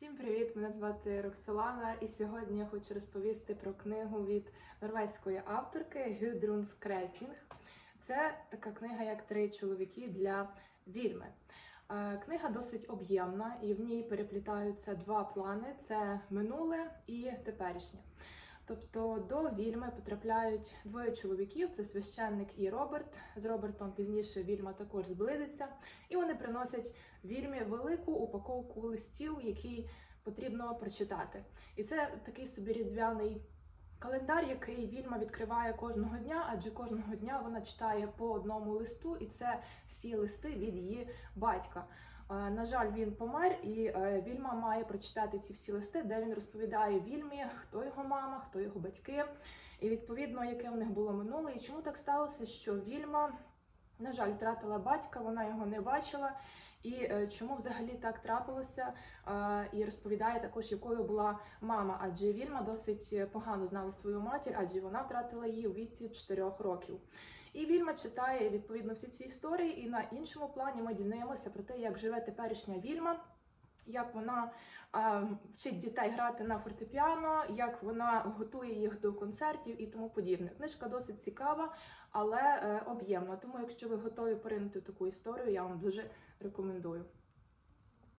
Всім привіт! Мене звати Роксолана, і сьогодні я хочу розповісти про книгу від норвезької авторки Гюдрун Скрекінг. Це така книга, як три чоловіки для вільми. Е, Книга досить об'ємна, і в ній переплітаються два плани: це минуле і теперішнє. Тобто до вільми потрапляють двоє чоловіків: це священник і Роберт. З Робертом пізніше вільма також зблизиться, і вони приносять вільмі велику упаковку листів, які потрібно прочитати. І це такий собі різдвяний календар, який вільма відкриває кожного дня, адже кожного дня вона читає по одному листу, і це всі листи від її батька. Е, На жаль, він помер, і е, Вільма має прочитати ці всі листи, де він розповідає Вільмі, хто його мама, хто його батьки, і відповідно, яке в них було минуле. І чому так сталося, що Вільма, на жаль, втратила батька, вона його не бачила. І е, чому взагалі так трапилося? І розповідає також, якою була мама. Адже Вільма досить погано знала свою матір, адже вона втратила її у віці 4 років. І Вільма читає відповідно всі ці історії. І на іншому плані ми дізнаємося про те, як живе теперішня Вільма. Як вона е, вчить дітей грати на фортепіано, як вона готує їх до концертів і тому подібне. Книжка досить цікава, але е, об'ємна. Тому, якщо ви готові поринути таку історію, я вам дуже рекомендую.